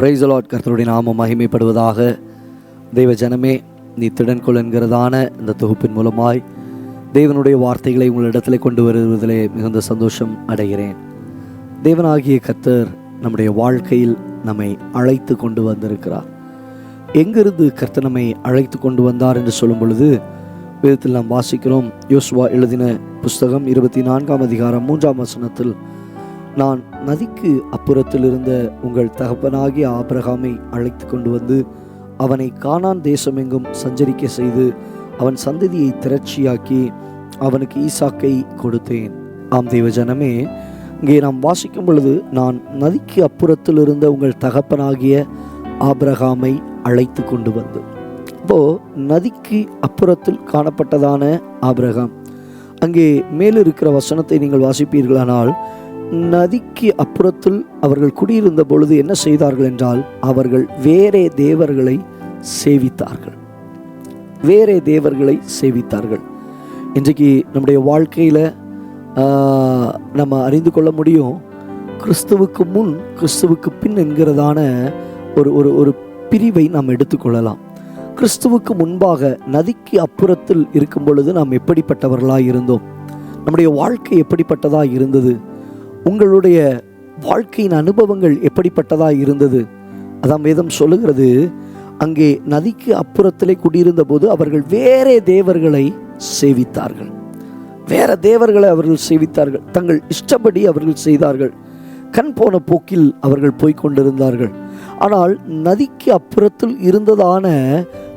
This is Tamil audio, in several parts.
பிரைசலாட் கர்த்தருடைய நாமம் மகிமைப்படுவதாக. தெய்வ ஜனமே நீ திடன்கொள் என்கிறதான இந்த தொகுப்பின் மூலமாய் தேவனுடைய வார்த்தைகளை உங்களிடத்தில் கொண்டு வருவதிலே மிகுந்த சந்தோஷம் அடைகிறேன். தேவனாகிய கர்த்தர் நம்முடைய வாழ்க்கையில் நம்மை அழைத்து கொண்டு வந்திருக்கிறார். எங்கிருந்து கர்த்தர் நம்மை அழைத்து கொண்டு வந்தார் என்று சொல்லும் பொழுது வேதத்தில் நாம் வாசிக்கிறோம் யோசுவா எழுதின புஸ்தகம் இருபத்தி நான்காம் அதிகாரம் மூன்றாம் வசனத்தில் நான் நதிக்கு அப்புறத்தில் இருந்த உங்கள் தகப்பனாகிய ஆபிரகாமை அழைத்து கொண்டு வந்து அவனை காணான் தேசமெங்கும் சஞ்சரிக்க செய்து அவன் சந்ததியை திரட்சியாக்கி அவனுக்கு ஈசாக்கை கொடுத்தேன். ஆம் தெய்வ ஜனமே இங்கே நாம் வாசிக்கும் பொழுது நான் நதிக்கு அப்புறத்தில் இருந்த உங்கள் தகப்பனாகிய ஆபிரகாமை அழைத்து கொண்டு வந்து. இப்போ நதிக்கு அப்புறத்தில் காணப்பட்டதான ஆபிரகாம் அங்கே மேலிருக்கிற வசனத்தை நீங்கள் வாசிப்பீர்களானால் நதிக்கு அப்புறத்தில் அவர்கள் குடியிருந்த பொழுது என்ன செய்தார்கள் என்றால் அவர்கள் வேறே தேவர்களை சேவித்தார்கள். வேறே தேவர்களை சேவித்தார்கள். இன்றைக்கு நம்முடைய வாழ்க்கையில் நம்ம அறிந்து கொள்ள முடியும் கிறிஸ்துவுக்கு முன் கிறிஸ்துவுக்கு பின் என்கிறதான ஒரு ஒரு ஒரு பிரிவை நாம் எடுத்துக்கொள்ளலாம் கிறிஸ்துவுக்கு முன்பாக நதிக்கு அப்புறத்தில் இருக்கும் பொழுது நாம் எப்படிப்பட்டவர்களாக இருந்தோம்? நம்முடைய வாழ்க்கை எப்படிப்பட்டதாக இருந்தது? உங்களுடைய வாழ்க்கையின் அனுபவங்கள் எப்படிப்பட்டதாக இருந்தது? அதான் வேதம் சொல்லுகிறது அங்கே நதிக்கு அப்புறத்திலே குடியிருந்த போது அவர்கள் வேறே தேவர்களை சேவித்தார்கள். வேற தேவர்களை அவர்கள் சேவித்தார்கள். தங்கள் இஷ்டப்படி அவர்கள் செய்தார்கள். கண் போன போக்கில் அவர்கள் போய்கொண்டிருந்தார்கள் ஆனால் நதிக்கு அப்புறத்தில் இருந்ததான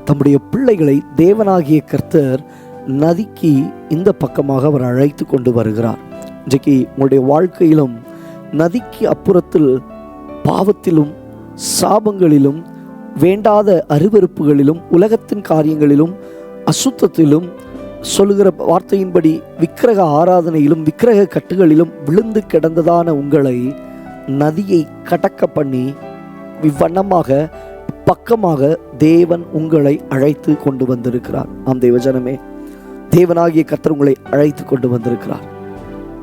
தம்முடைய பிள்ளைகளை தேவனாகிய கர்த்தர் நதிக்கு இந்த பக்கமாக அவர் அழைத்து கொண்டு வருகிறார். இன்றைக்கு உங்களுடைய வாழ்க்கையிலும் நதிக்கு அப்புறத்தில் பாவத்திலும் சாபங்களிலும் வேண்டாத அருவறுப்புகளிலும் உலகத்தின் காரியங்களிலும் அசுத்தத்திலும் சொல்லுகிற வார்த்தையின்படி விக்கிரக ஆராதனையிலும் விக்கிரக கட்டுகளிலும் விழுந்து கிடந்ததான உங்களை நதியை கடக்க பண்ணி இவ்வண்ணமாக பக்கமாக தேவன் உங்களை அழைத்து கொண்டு வந்திருக்கிறார். ஆம் தேவஜனமே தேவனாகிய கத்தர் உங்களை அழைத்து கொண்டு வந்திருக்கிறார்.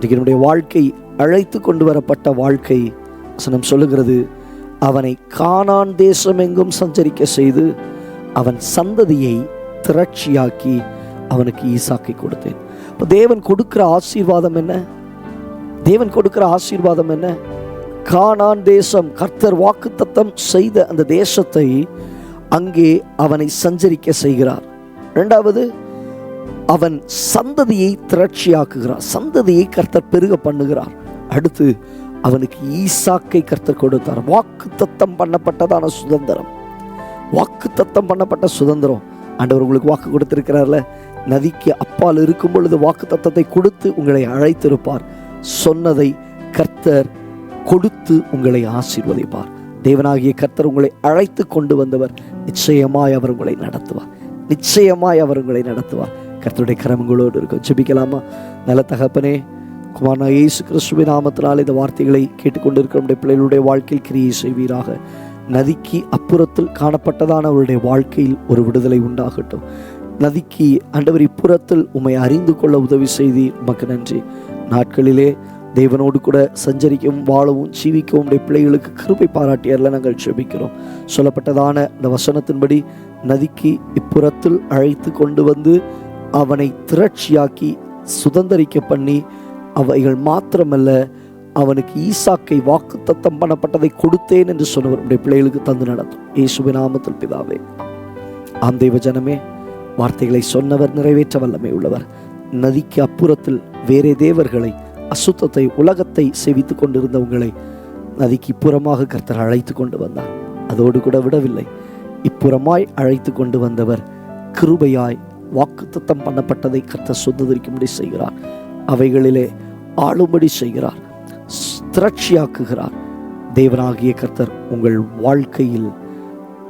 இன்றைக்கு என்னுடைய வாழ்க்கை அழைத்து கொண்டு வரப்பட்ட வாழ்க்கை வசனம் சொல்லுகிறது அவனை கானான் தேசமெங்கும் சஞ்சரிக்க செய்து அவன் சந்ததியை திரட்சியாக்கி அவனுக்கு ஈசாக்கை கொடுத்தேன். இப்போ தேவன் கொடுக்கிற ஆசீர்வாதம் என்ன? தேவன் கொடுக்கிற ஆசீர்வாதம் என்ன? காணான் தேசம் கர்த்தர் வாக்குத்தத்தம் செய்த அந்த தேசத்தை அங்கே அவனை சஞ்சரிக்க செய்கிறார். இரண்டாவது அவன் சந்ததியை திரட்சியாக்குகிறார். சந்ததியை கர்த்தர் பெருக பண்ணுகிறார். அடுத்து அவனுக்கு ஈசாக்கை கர்த்தர் கொடுத்தார். வாக்கு தத்தம் பண்ணப்பட்டதான சுதந்திரம். வாக்கு தத்தம் பண்ணப்பட்ட சுதந்திரம். ஆண்டவர் உங்களுக்கு வாக்கு கொடுத்திருக்கிறார்ல? நதிக்கு அப்பால் இருக்கும் பொழுது வாக்கு தத்தத்தை கொடுத்து உங்களை அழைத்திருப்பார். சொன்னதை கர்த்தர் கொடுத்து உங்களை ஆசீர்வதிப்பார். தேவனாகிய கர்த்தர் உங்களை அழைத்து கொண்டு வந்தவர். நிச்சயமாய் அவர் உங்களை நடத்துவார். நிச்சயமாய் அவர் உங்களை நடத்துவார். கர்த்தருடைய கரமங்களோடு இருக்கும். ஜெபிக்கலாமா? நல்ல தகப்பனே குமாரனா இயேசு கிறிஸ்துவின் நாமத்தினால் இந்த வார்த்தைகளை கேட்டுக்கொண்டிருக்கிற நம்முடைய பிள்ளைகளுடைய வாழ்க்கையில் கிரியை செய்வீராக. நதிக்கு அப்புறத்தில் காணப்பட்டதான அவருடைய வாழ்க்கையில் ஒரு விடுதலை உண்டாகட்டும். நதிக்கு ஆண்டவர் இப்புறத்தில் உம்மை அறிந்து கொள்ள உதவி செய்தி உமக்கு நன்றி. நாட்களிலே தேவனோடு கூட சஞ்சரிக்கவும் வாழவும் ஜீவிக்கவும் உடைய பிள்ளைகளுக்கு கிருபை பாராட்டியரில் நாங்கள் செபிக்கிறோம் சொல்லப்பட்டதான இந்த வசனத்தின்படி நதிக்கு இப்புறத்தில் அழைத்து கொண்டு வந்து அவனை திரட்சியாக்கி சுதந்திரிக்க பண்ணி அவைகள் மாத்திரமல்ல அவனுக்கு ஈசாக்கை வாக்கு தத்தம் பண்ணப்பட்டதை கொடுத்தேன் என்று சொன்னவர் உடைய பிள்ளைகளுக்கு தந்து நடத்தும். இயேசுவின் நாமத்தில் பிதாவே. ஆம் தெய்வ ஜனமே வார்த்தைகளை சொன்னவர் நிறைவேற்ற வல்லமை உள்ளவர். நதிக்கு அப்புறத்தில் வேறே தேவர்களை அசுத்தத்தை உலகத்தை செவித்துக் கொண்டிருந்தவங்களை நதிக்கு புறமாக கர்த்தர் அழைத்து கொண்டு வந்தார். அதோடு கூட விடவில்லை. இப்புறமாய் அழைத்து கொண்டு வந்தவர் கிருபையாய் வாக்குத்தத்தம் பண்ணப்பட்டதை கர்த்தர் சுதந்திரிக்கும்படி செய்கிறார். அவைகளிலே ஆளும்படி செய்கிறார். திரட்சியாக்குகிறார். தேவனாகிய கர்த்தர் உங்கள் வாழ்க்கையில்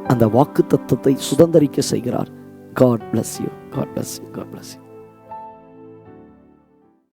அந்த வாக்கு தத்தத்தை சுதந்திரிக்க செய்கிறார். God bless you God bless you God bless you